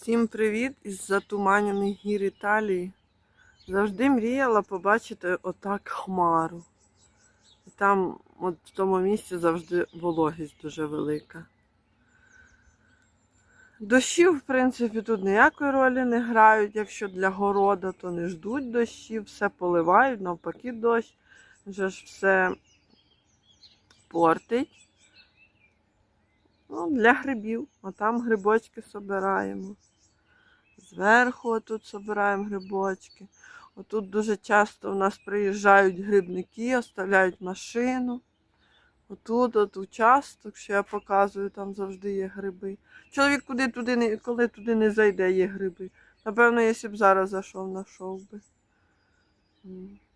Всім привіт із затуманених гір Італії. Завжди мріяла побачити отак хмару. І там, от в тому місці, завжди вологість дуже велика. Дощів, в принципі, тут ніякої ролі не грають. Якщо для города, то не ждуть дощів, все поливають, навпаки, дощ вже ж все портить. Ну, для грибів. А там грибочки собираємо. Зверху тут собираємо грибочки. Отут дуже часто у нас приїжджають грибники, оставляють машину. Отут, от участок, що я показую, там завжди є гриби. Чоловік куди туди не, коли туди не зайде, є гриби. Напевно, якщо б зараз зайшов, знайшов би.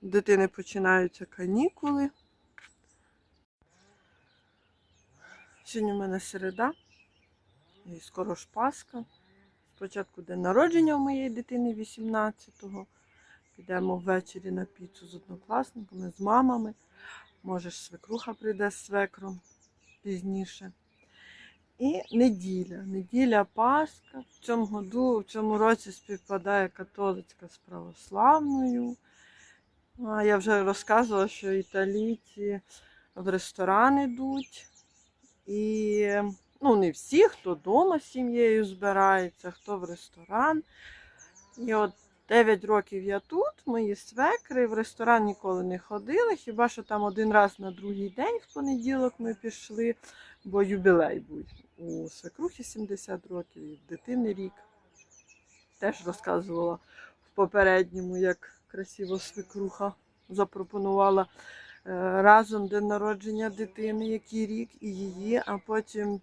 У Дитини починаються канікули. Сьогодні в мене середа. І скоро ж Пасха. Спочатку день народження у моєї дитини 18-го. Підемо ввечері на піцу з однокласниками, з мамами. Може, свекруха прийде з свекром пізніше. І неділя. Неділя Пасха. В цьому году, в цьому році співпадає католицька з православною. А я вже розказувала, що італійці в ресторан йдуть. І ну, не всі, хто вдома з сім'єю збирається, хто в ресторан. І от 9 років я тут, мої свекри, в ресторан ніколи не ходили, хіба що там один раз на другий день в понеділок ми пішли, бо юбілей був. У свекрухи 70 років, і в дитини рік. Теж розказувала в попередньому, як красиво свекруха запропонувала е, разом день народження дитини, який рік, і її, а потім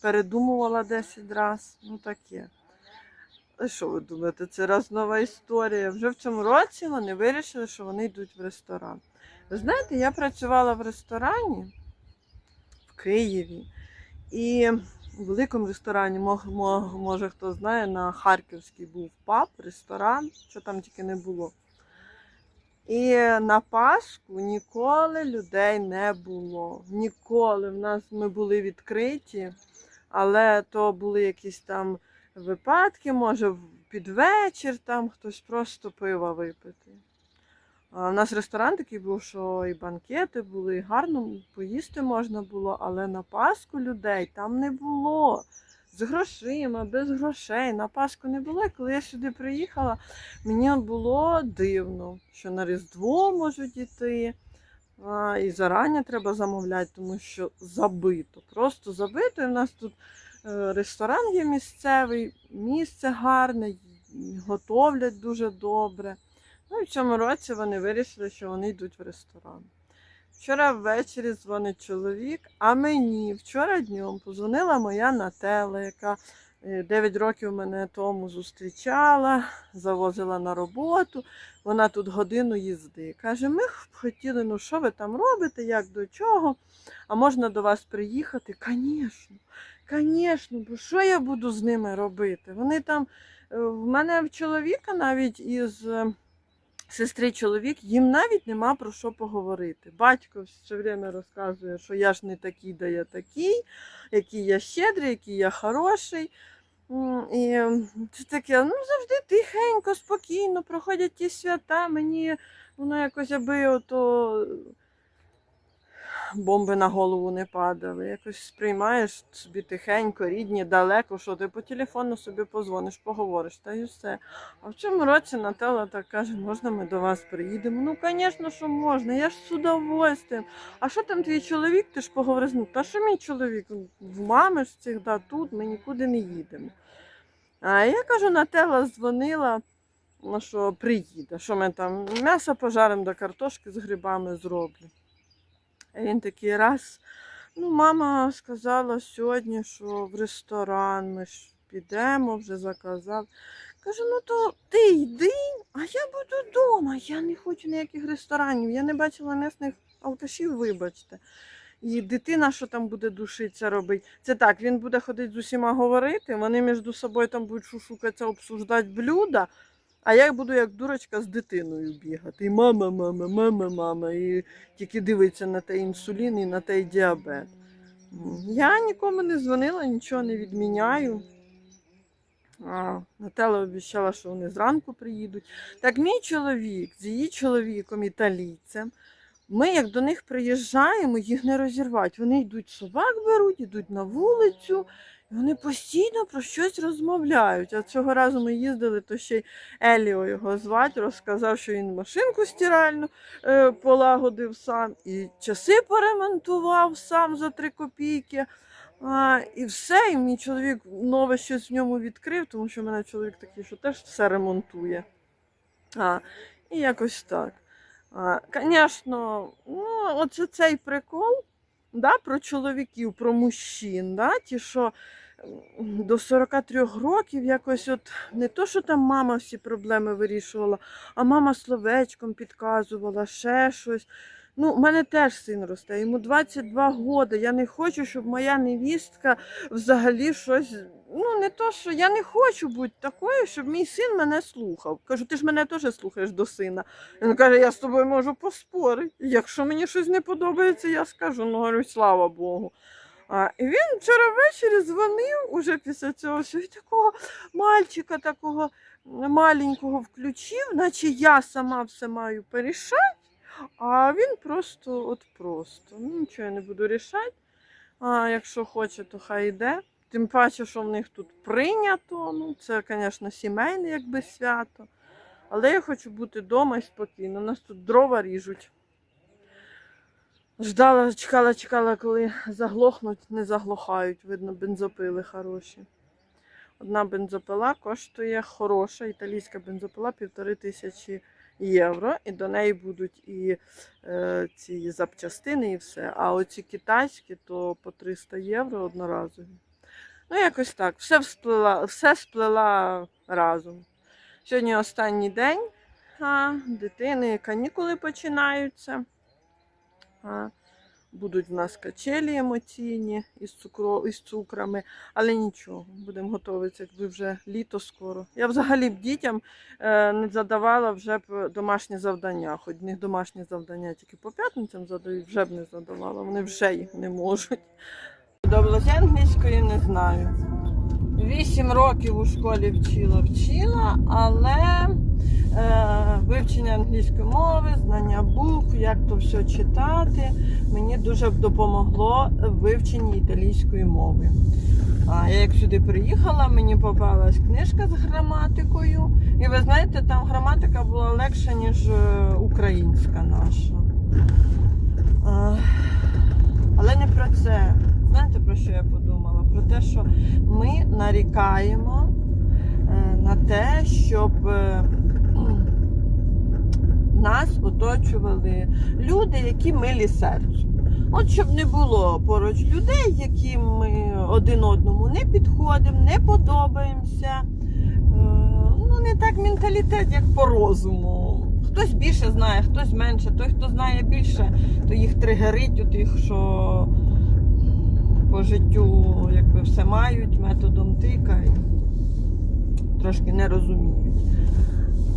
передумувала 10 разів. Ну таке. А що ви думаєте, це раз нова історія. Вже в цьому році вони вирішили, що вони йдуть в ресторан. Ви знаєте, я працювала в ресторані в Києві. І в великому ресторані, може хто знає, на Харківській був паб, ресторан, що там тільки не було. І на Пасху ніколи людей не було. Ніколи. В нас ми були відкриті, але то були якісь там випадки, може, під вечір там хтось просто пива випити. У нас ресторан такий був, що і банкети були, і гарно поїсти можна було, але на Пасху людей там не було. З грошима, без грошей. На Пасху не було. І коли я сюди приїхала, мені було дивно, що на Різдво можуть іти. І зарані треба замовляти, тому що забито. Просто забито. І в нас тут е, ресторан є місцевий, місце гарне, готовлять дуже добре. Ну і в цьому році вони вирішили, що вони йдуть в ресторан. Вчора ввечері дзвонить чоловік, а мені вчора днем позвонила моя Нателла, яка 9 років мене тому зустрічала, завозила на роботу. Вона тут годину їзди. Каже, ми б хотіли, ну що ви там робите, як до чого? А можна до вас приїхати? Звісно, звісно, бо що я буду з ними робити? Вони там, е, в мене в чоловіка навіть із е, сестри чоловік, їм навіть нема про що поговорити. Батько все время розказує, що я ж не такий, да я такий, який я щедрий, який я хороший. І це таке, ну завжди тихенько, спокійно, проходять ті свята, мені воно якось аби ото бомби на голову не падали. Якось сприймаєш собі тихенько, рідні, далеко, що ти по телефону собі позвониш, поговориш, та й все. А в цьому році Нателла так каже, можна ми до вас приїдемо? Ну, звісно, що можна, я ж з удовольствием. А що там твій чоловік? Ти ж поговориш, ну, та що мій чоловік? В мами ж завжди тут, ми нікуди не їдемо. А я кажу, Нателла дзвонила, ну, що приїде, що ми там м'ясо пожаримо до картошки з грибами зроблю. Він такий раз. Ну, мама сказала сьогодні, що в ресторан ми ж підемо, вже заказав. Кажу, ну то ти йди, а я буду вдома. Я не хочу ніяких ресторанів. Я не бачила місних алкашів, вибачте. І дитина, що там буде душитися робити. Це так, він буде ходити з усіма говорити, вони між собою там будуть шушукатися, обсуждати блюда. А я буду як дурочка з дитиною бігати. І мама, мама, мама, мама. І тільки дивиться на той інсулін і на той діабет. Я нікому не дзвонила, нічого не відміняю. А, Нателла обіцяла, що вони зранку приїдуть. Так мій чоловік з її чоловіком італійцем. Ми, як до них приїжджаємо, їх не розірвати. Вони йдуть собак беруть, йдуть на вулицю, вони постійно про щось розмовляють. А цього разу ми їздили, то ще й Еліо його звати, розказав, що він машинку стиральну е, полагодив сам, і часи поремонтував сам за три копійки. А, і все, і мій чоловік нове щось в ньому відкрив, тому що в мене чоловік такий, що теж все ремонтує. А, і якось так. Звісно, ну, оце цей прикол да, про чоловіків, про мужчин, да, ті, що до 43 років якось от не то, що там мама всі проблеми вирішувала, а мама словечком підказувала, ще щось. Ну, у мене теж син росте, йому 22 роки. Я не хочу, щоб моя невістка взагалі щось. Ну, не то, що я не хочу бути такою, щоб мій син мене слухав. Кажу, ти ж мене теж слухаєш до сина. Він каже, я з тобою можу поспорити. Якщо мені щось не подобається, я скажу, ну говорю, слава Богу. А, і він вчора ввечері дзвонив уже після цього, що і такого мальчика, такого маленького включив, наче я сама все маю порішати. А він просто, от просто. Ну, нічого я не буду рішати. А якщо хоче, то хай йде. Тим паче, що в них тут прийнято. Ну, це, звісно, сімейне якби свято. Але я хочу бути вдома і спокійно. Нас тут дрова ріжуть. Ждала, чекала, чекала, коли заглохнуть, не заглохають. Видно, бензопили хороші. Одна бензопила коштує хороша італійська бензопила півтори тисячі євро, і до неї будуть і е, ці запчастини, і все. А оці китайські то по 300 євро одноразові. Ну, якось так. Все всплила, все сплела разом. Сьогодні останній день а, дитини канікули починаються. А, будуть в нас качелі емоційні із, цукро, із цукрами, але нічого, будемо готуватися, якби вже літо скоро. Я взагалі б дітям е, не задавала вже б домашні завдання, хоч в них домашні завдання тільки по п'ятницям задають, вже б не задавала, вони вже їх не можуть. Подобалося англійської не знаю. Вісім років у школі вчила, вчила, але е, вивчення англійської мови, знання букв, як то все читати, мені дуже допомогло в вивченні італійської мови. А я як сюди приїхала, мені попалась книжка з граматикою. І ви знаєте, там граматика була легша, ніж е, українська наша. А, але не про це. Знаєте, про що я подумала? Про те, що ми нарікаємо е, на те, щоб е, нас оточували люди, які милі серцю. От щоб не було поруч людей, яким ми один одному не підходимо, не подобаємося. Е, Ну, не так менталітет, як по розуму. Хтось більше знає, хтось менше. Той, хто знає більше, то їх тригерить, у тих, що по життю якби все мають методом тика і трошки не розуміють.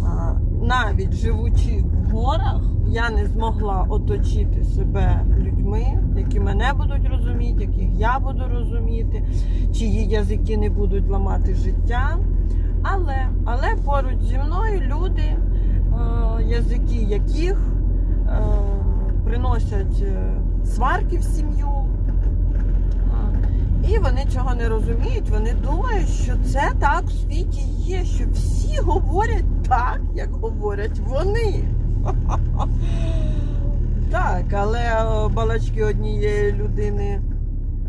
А, навіть живучи в горах, я не змогла оточити себе людьми, які мене будуть розуміти, яких я буду розуміти, чиї язики не будуть ламати життя. Але, але поруч зі мною люди, е, язики яких е, приносять сварки в сім'ю. І вони цього не розуміють. Вони думають, що це так в світі є, що всі говорять так, як говорять вони. Так, але е, балачки однієї людини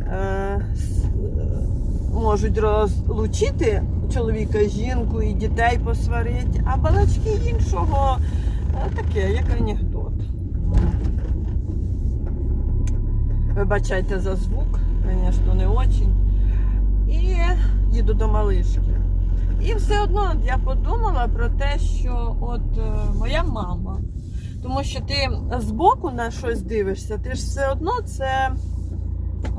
е, е, можуть розлучити чоловіка, жінку і дітей посварити, а балачки іншого е, таке, як анекдот. Вибачайте за звук, звісно, не очень. І їду до малишки. І все одно я подумала про те, що от е, моя мама. Тому що ти збоку на щось дивишся, ти ж все одно це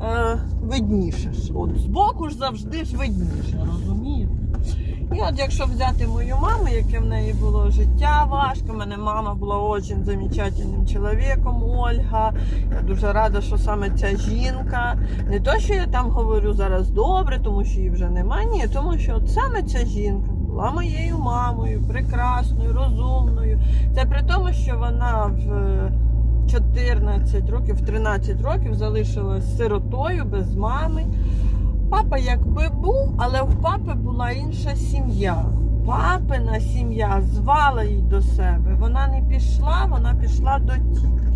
е, виднішеш. От збоку ж завжди ж видніше, розумієте? І от якщо взяти мою маму, яке в неї було життя важке, в мене мама була дуже замечательним чоловіком, Ольга. Я дуже рада, що саме ця жінка. Не то, що я там говорю зараз добре, тому що її вже немає, ні, тому що от саме ця жінка була моєю мамою, прекрасною, розумною. Це при тому, що вона в 14 років, в 13 років залишилась сиротою без мами. Папа якби був, але в папи була інша сім'я. Папина сім'я звала її до себе. Вона не пішла, вона пішла до тітки.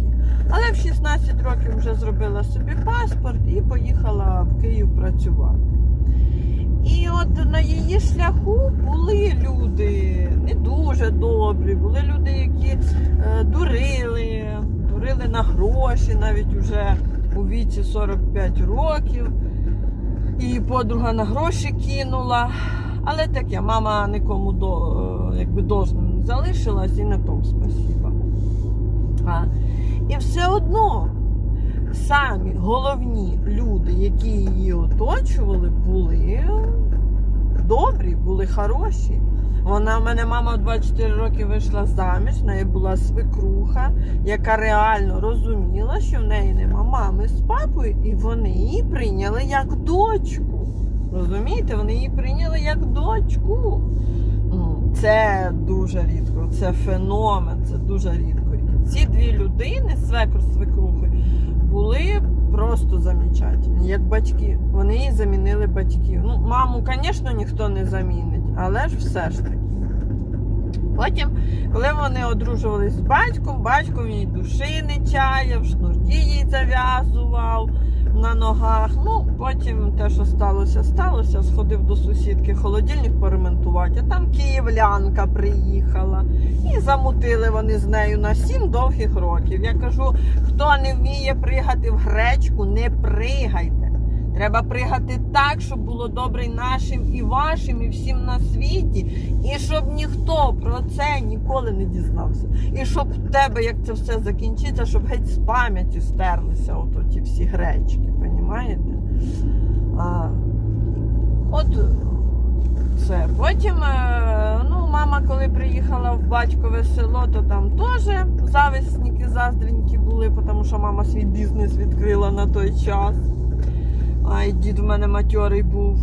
Але в 16 років вже зробила собі паспорт і поїхала в Київ працювати. І от на її шляху були люди не дуже добрі, були люди, які е, дурили, дурили на гроші, навіть уже у віці 45 років. І подруга на гроші кинула. Але таке, мама нікому до, е, якби должна залишилась і на тому спасіба. А, і все одно самі головні люди, які її оточували, були добрі, були хороші. Вона в мене мама в 24 роки вийшла заміж, в неї була свекруха, яка реально розуміла, що в неї нема мами з папою, і вони її прийняли як дочку. Розумієте, вони її прийняли як дочку. Ну, Це дуже рідко, це феномен, це дуже рідко. І ці дві людини, свекр з свекрухою, були просто замечательні, як батьки. Вони їй замінили батьків. Ну, маму, звісно, ніхто не замінить, але ж все ж таки. Потім, коли вони одружувались з батьком, батько їй душі не чаяв, шнурки їй зав'язував на ногах. Ну, потім те, що сталося, сталося. Сходив до сусідки холодильник поремонтувати, а там київлянка приїхала. І замутили вони з нею на сім довгих років. Я кажу, хто не вміє пригати в гречку, не пригайте. Треба пригати так, щоб було добре і нашим, і вашим, і всім на світі. І щоб ніхто про це ніколи не дізнався. І щоб в тебе, як це все закінчиться, щоб геть з пам'яті стерлися от ті всі гречки, понімаєте? А, от це. Потім, е, ну, мама, коли приїхала в батькове село, то там теж зависники, заздренькі були, тому що мама свій бізнес відкрила на той час. А і дід в мене матьорий був,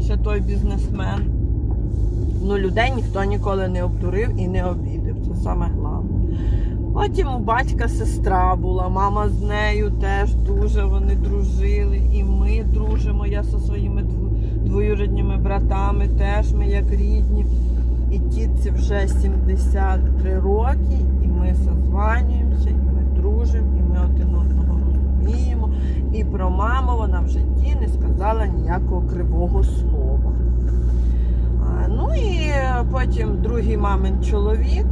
ще той бізнесмен. Ну, людей ніхто ніколи не обдурив і не обідав. Це саме головне. Потім у батька сестра була, мама з нею теж дуже вони дружили. І ми дружимо. Я зі своїми дв- двоюрідними братами теж ми як рідні. І тітці вже 73 роки, і ми созванюємося, і ми дружимо, і ми один одного розуміємо. І про маму вона в житті не сказала ніякого кривого слова. Ну і потім другий мамин чоловік.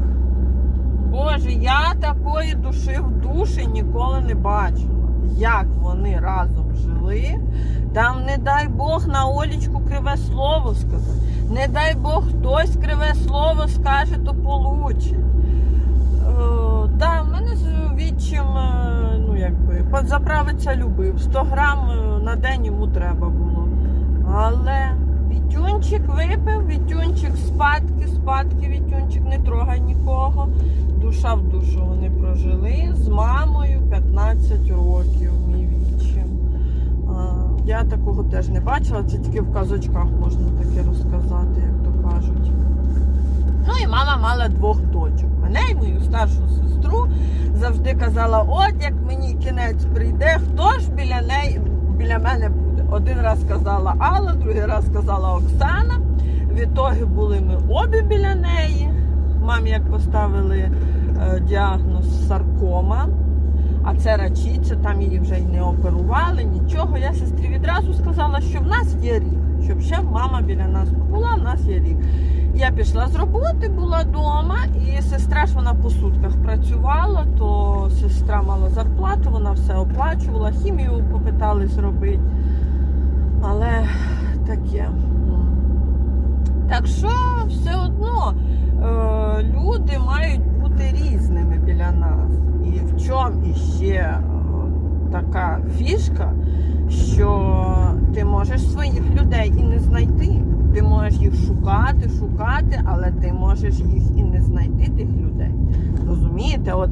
Боже, я такої душі в душі ніколи не бачила. Як вони разом жили. Там, не дай Бог, на Олічку криве слово сказати. Не дай Бог, хтось криве слово скаже, то получить. Е, да, в мене з відчим, е, якби, заправиться любив. 100 грам е, на день йому треба було. Але Вітюнчик випив, Вітюнчик спадки, спадки, Вітюнчик не трогай нікого. Душа в душу вони прожили з мамою 15 років, мій відчим. А, Я такого теж не бачила, це тільки в казочках можна таке розказати, як то кажуть. Ну і мама мала двох дочок. І мою старшу сестру завжди казала: от як мені кінець прийде, хто ж біля неї біля мене буде. Один раз сказала Алла, другий раз сказала Оксана. Відтоги були ми обі біля неї. Мамі як поставили е, діагноз саркома, а це рачиця, там її вже й не оперували, нічого. Я сестрі відразу сказала, що в нас є рік, щоб ще мама біля нас була, в нас є рік. Я пішла з роботи, була вдома, і сестра ж вона по сутках працювала, то сестра мала зарплату, вона все оплачувала, хімію попитали зробити. Але таке. Так що все одно е, люди мають бути різними біля нас. І в чому іще е, така фішка, що ти можеш своїх людей і не знайти. ти можеш їх шукати, шукати, але ти можеш їх і не знайти тих людей. Розумієте, от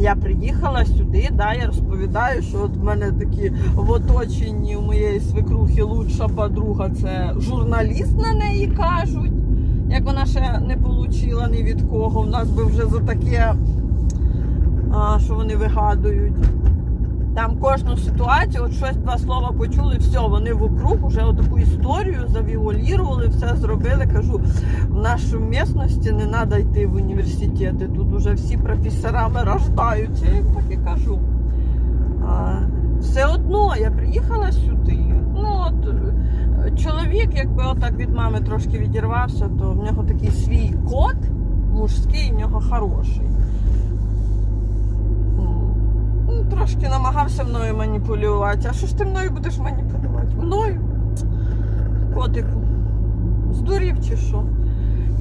я приїхала сюди, да, я розповідаю, що от в мене такі в оточенні у моєї свекрухи лучша подруга, це журналіст на неї кажуть. Як вона ще не отримала ні від кого. У нас би вже за таке, а, що вони вигадують. Там кожну ситуацію, от щось два слова почули, все, вони вокруг вже таку історію завіолірували, все зробили. Кажу, в нашій місності не треба йти в університети. Тут вже всі професорами рождаються, я так і кажу. А, все одно я приїхала сюди. Ну от чоловік, якби отак від мами трошки відірвався, то в нього такий свій кот мужський, в нього хороший. Ну, трошки намагався мною маніпулювати. А що ж ти мною будеш маніпулювати? Мною? Котику. Здурів чи що?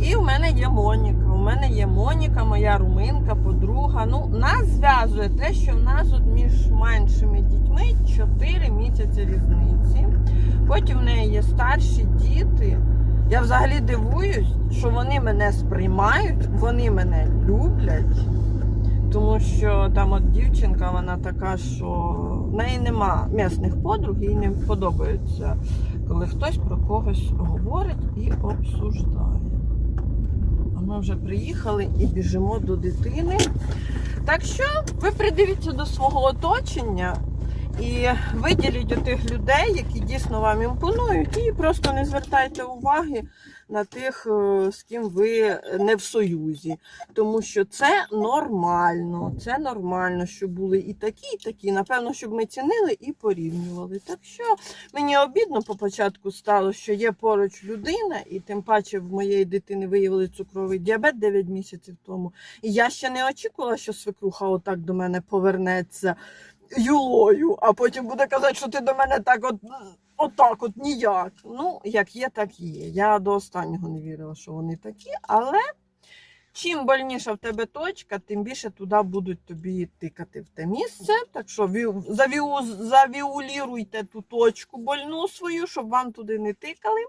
І в мене є Моніка. У мене є Моніка, моя руминка, подруга. Ну, нас зв'язує те, що в нас от між меншими дітьми 4 місяці різниці. Потім в неї є старші діти. Я взагалі дивуюсь, що вони мене сприймають, вони мене люблять. Тому що там от дівчинка, вона така, що в неї нема м'ясних подруг, їй не подобається, коли хтось про когось говорить і обсуждає. А ми вже приїхали і біжимо до дитини. Так що ви придивіться до свого оточення і виділіть отих людей, які дійсно вам імпонують, і просто не звертайте уваги на тих, е, з ким ви не в союзі. Тому що це нормально, це нормально, щоб були і такі, і такі. Напевно, щоб ми цінили і порівнювали. Так що мені обідно по початку стало, що є поруч людина, і тим паче в моєї дитини виявили цукровий діабет 9 місяців тому. І я ще не очікувала, що свекруха отак до мене повернеться юлою, а потім буде казати, що ти до мене так от. Отак, от ніяк. Ну, як є, так є. Я до останнього не вірила, що вони такі, але чим больніша в тебе точка, тим більше туди будуть тобі тикати в те місце. Так що віу- завіу, завіуліруйте ту точку больну свою, щоб вам туди не тикали.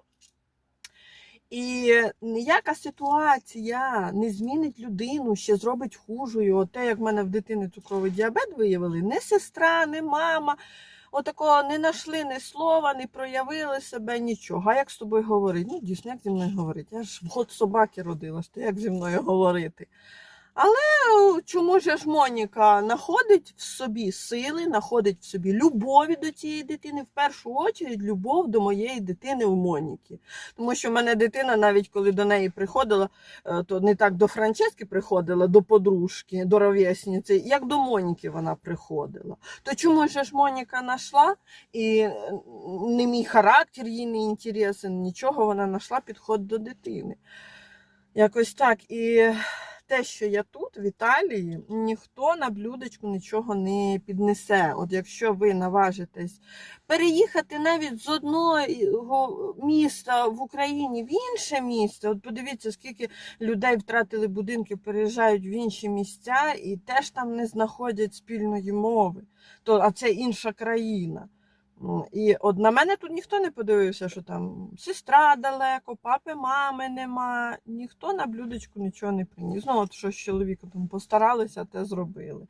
І ніяка ситуація не змінить людину, ще зробить хужою. От те, як в мене в дитини цукровий діабет виявили, не сестра, не мама. Отакого не знайшли ні слова, не проявили себе, нічого. А як з тобою говорити? Ну, дійсно, як зі мною говорити? Я ж в год собаки родилась, то як зі мною говорити? Але чому ж Моніка знаходить в собі сили, знаходить в собі любові до цієї дитини, в першу чергу любов до моєї дитини у Моніки. Тому що в мене дитина, навіть коли до неї приходила, е, то не так до Франчески приходила, до подружки, до ровесниці, як до Моніки вона приходила. То чому ж ж Моніка знайшла і е, не мій характер їй не інтересен, нічого вона знайшла підход до дитини. Якось так. І те, що я тут, в Італії, ніхто на блюдечку нічого не піднесе. От якщо ви наважитесь переїхати навіть з одного міста в Україні в інше місце, от подивіться, скільки людей втратили будинки, переїжджають в інші місця і теж там не знаходять спільної мови. То, а це інша країна. І от на мене тут ніхто не подивився, що там сестра далеко, папи, мами нема. Ніхто на блюдечку нічого не приніс. Ну, от що з чоловіком там постаралися, те зробили.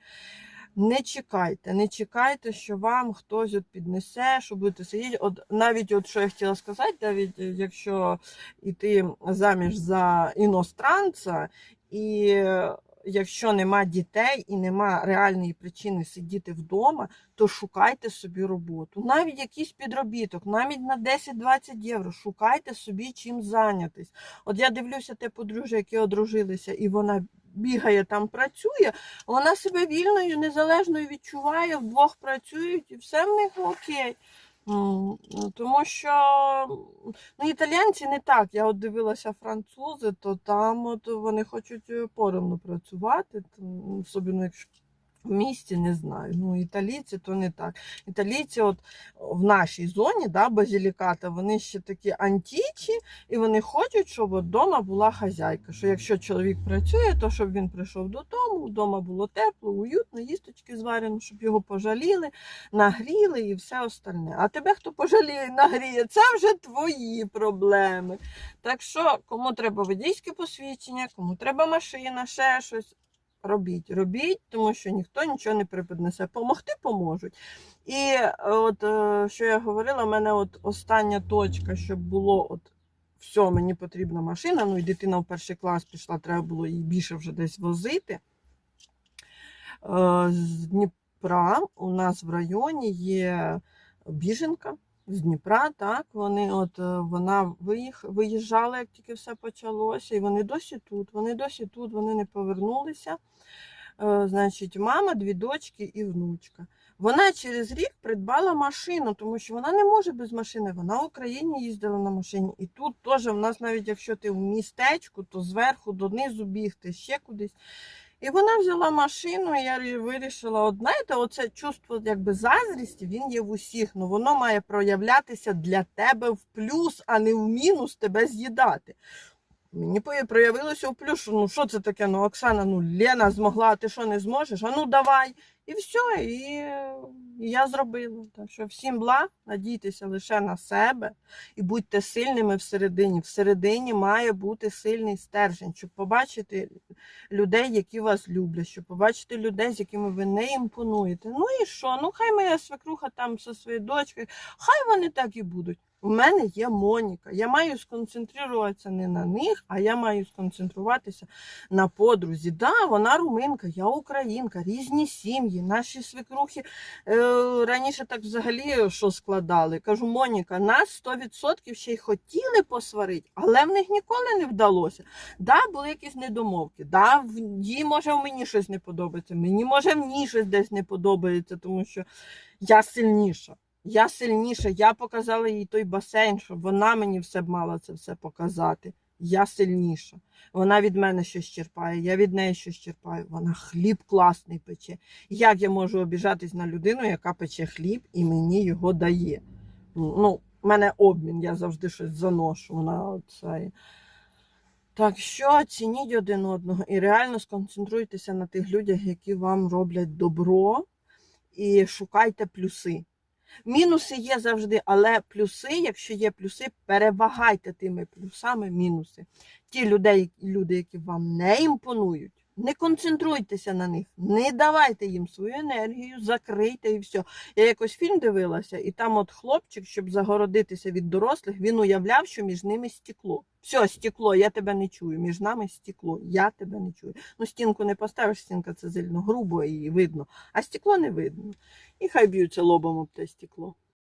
Не чекайте, не чекайте, що вам хтось от піднесе, що будете сидіти. От навіть от що я хотіла сказати, навіть е, якщо йти заміж за іностранця, і якщо нема дітей і нема реальної причини сидіти вдома, то шукайте собі роботу. Навіть якийсь підробіток, навіть на 10-20 євро. Шукайте собі чим зайнятись. От я дивлюся те подружжя, які одружилися, і вона бігає там, працює, вона себе вільною, незалежною відчуває, вдвох працюють і все в них окей. Ну, Тому що ну, італійці не так. Я от дивилася французи, то там от вони хочуть е, поровну працювати, особливо якщо В місті не знаю. Ну, італійці то не так. Італійці, от в нашій зоні, да, базіліката, вони ще такі антічі, і вони хочуть, щоб вдома була хазяйка. Що якщо чоловік працює, то щоб він прийшов додому, вдома було тепло, уютно, їсточки зварено, щоб його пожаліли, нагріли і все остальне. А тебе хто пожаліє нагріє, це вже твої проблеми. Так що, кому треба водійське посвідчення, кому треба машина, ще щось. Робіть, робіть, тому що ніхто нічого не приподнесе. Помогти поможуть. І е, от е, що я говорила, в мене от остання точка, щоб було от все, мені потрібна машина. Ну і дитина в перший клас пішла, треба було її більше вже десь возити. Е, З Дніпра у нас в районі є біженка з Дніпра, так, вони от е, вона виїх, виїжджала, як тільки все почалося, і вони досі тут, вони досі тут, вони не повернулися. Е, Значить, мама, дві дочки і внучка. Вона через рік придбала машину, тому що вона не може без машини. Вона в Україні їздила на машині. І тут теж в нас, навіть якщо ти в містечку, то зверху донизу бігти ще кудись. І вона взяла машину, і я вирішила, от знаєте, оце чувство якби заздрісті, він є в усіх, але воно має проявлятися для тебе в плюс, а не в мінус тебе з'їдати. Мені проявилося в плюс, ну що це таке? Ну, Оксана, ну Лена змогла, а ти що не зможеш? А ну давай. І все, і, я зробила. Так що всім благ, надійтеся лише на себе і будьте сильними всередині. Всередині має бути сильний стержень, щоб побачити людей, які вас люблять, щоб побачити людей, з якими ви не імпонуєте. Ну і що? Ну хай моя свекруха там зі своєю дочкою, хай вони так і будуть. У мене є Моніка. Я маю сконцентруватися не на них, а я маю сконцентруватися на подрузі. Да, вона руминка, я українка, різні сім'ї. Наші свекрухи е, раніше так взагалі що складали. Кажу, Моніка, нас 100% ще й хотіли посварити, але в них ніколи не вдалося. Да, були якісь недомовки. Да, їй може в мені щось не подобається. Мені може в ній щось десь не подобається, тому що я сильніша. Я сильніша, я показала їй той басейн, щоб вона мені все б мала це все показати. Я сильніша. Вона від мене щось черпає, я від неї щось черпаю. Вона хліб класний пече. Як я можу обіжатись на людину, яка пече хліб і мені його дає? Ну, в мене обмін, я завжди щось заношу. Вона оце. Так що цініть один одного і реально сконцентруйтеся на тих людях, які вам роблять добро, і шукайте плюси. Мінуси є завжди, але плюси, якщо є плюси, перевагайте тими плюсами мінуси. Ті людей, люди, які вам не імпонують, не концентруйтеся на них, не давайте їм свою енергію, закрийте і все. Я якось фільм дивилася, і там от хлопчик, щоб загородитися від дорослих, він уявляв, що між ними стекло. Все, стекло, я тебе не чую. Між нами стекло, я тебе не чую. Ну, стінку не поставиш, стінка це зильно грубо і видно, а стекло не видно. І хай б'ються лобом об те стекло.